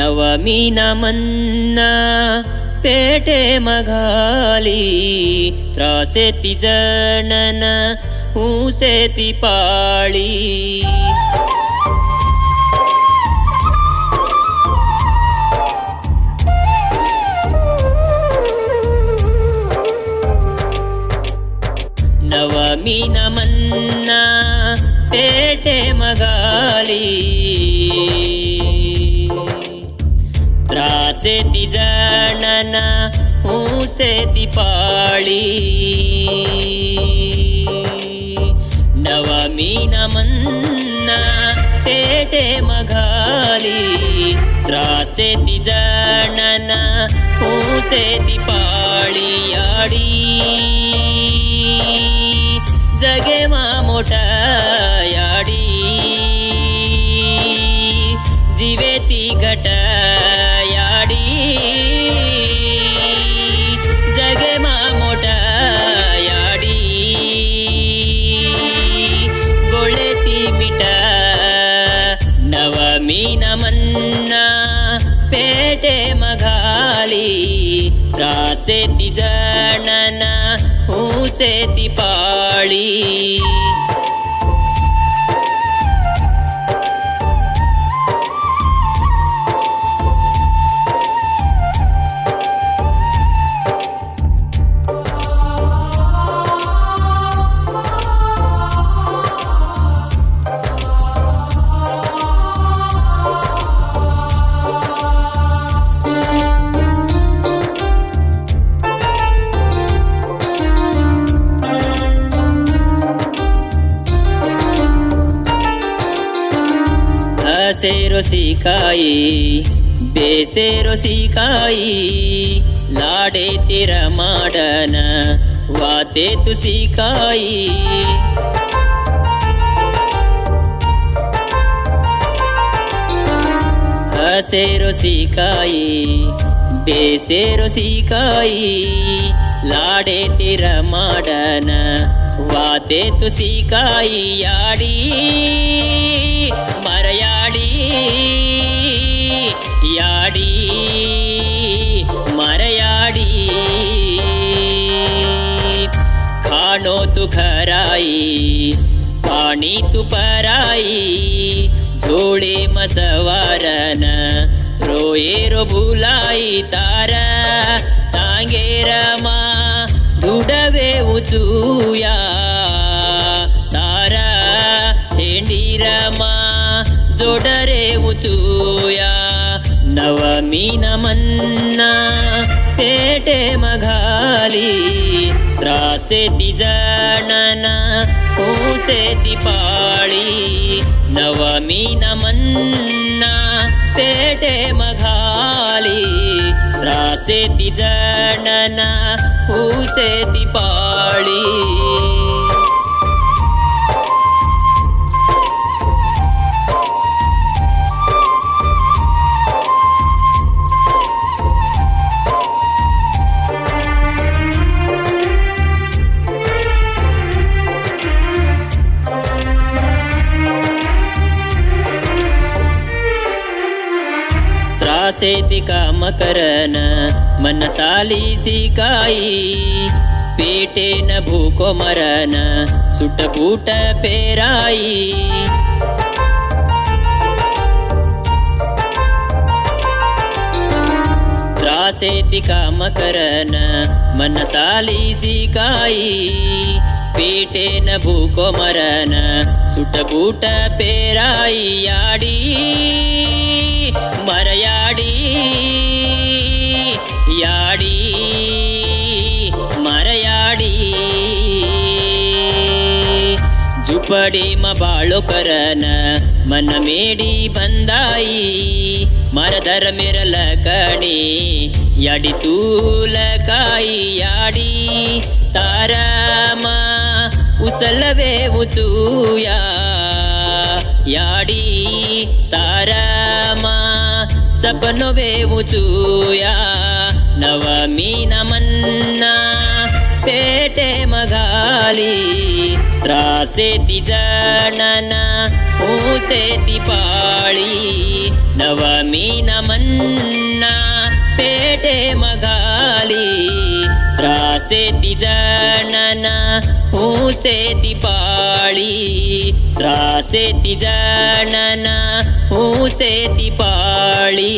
ನವಮಿ ಮನ್ನ ಪೇಟೆ ಮಗಾಲಿ ತ್ರಾಸೆತಿ ಜನನ ಹೂಸೆತಿ ಪಾಳಿ. ಊಸೇತಿ ಜನನ ಊಸೇತಿ ಪಾಳಿ ನವಮೀನ ಮನ್ನ ತೇಟೆ ಮಗಾಲಿ ತ್ರಾಸೇತಿ ಜನನ ಊಸೇತಿ ಪಾಳಿಯಾಡಿ ಜಗೆ ಮಾಮೋಟ ಯಾಡಿ ಘಟ ಪಾಲಿ ರಾಸೆತಿ ಜನನ ಹೂಸೆತಿ ಪಾಳಿ. ಕಾಸೆ ರುಸಿಕಾಯಿ ಬೇಸೆ ರುಸಿಕಾಯಿ ಲಾಡೆ ತಿರ ಮಾಡನ ವಾತೆ ತುಸಿಕಾಯಿ ಹಸೆ ರುಸಿಕಾಯಿ ಬೇಸೆ ರುಸಿಕಾಯಿ ಲಾಡೆ ತಿರ ಮಾಡನ ವಾತೆ ತುಸಿಕಾಯಿ ಯಾಡೀ. तु खराई पाणी तु पराई झोळे मसवारन रोये रो भुलाई तार तांगेरमा धुडवे उचूया तार चेंडीरमा जोडरे उचूया नवमी नमन्ना पेटे मघाली त्रासेति जनन ಪೂಸೆ ದಿಪಾಳಿ ನವಮಿ ನಮನ್ನ ಪೇಟೆ ಮಘಾಲಿ ತ್ರಾಸೆ ಜನನ ಪೂಸೆ ದಿಪಾಳಿ ಸೇತಿ ಕಾಮಕರನ కాయి ಕಾಯಿ ಪೇಟೆನ ಭೂಕೊಮರನ ಸುಟಬೂಟ ಪೇರಾಯಿ త్రాసేతి కామకరన మనసాలీసి కాయి పీటేన భూకొమరన సుటబూట పేరాయి. ఆడి మరయాడి ಜುಪಡಿ ಮ ಬಾಳೋ ಕರನ ಮನ ಮೇಡಿ ಬಂದಾಯಿ ಮರದರ ಮೆರಲ ಕಣಿ ಯಾಡಿ ತೂಲ ಕಾಯಿ ಯಾಡಿ ತಾರಮ ಉಸಲವೇ ಉಚೂಯಾ ಯಾಡಿ ತಾರಮ ಸಪನು ಬೇವುಚೂಯ ನವಮಿ ನಮನ್ನ पेटे मगाली त्रासेती जनन ऊसेती पाळी नवमी नमन्ना पेटे मगाली त्रासेती जनन ऊसेती पाळी त्रासेती जनन ऊसेती पाळी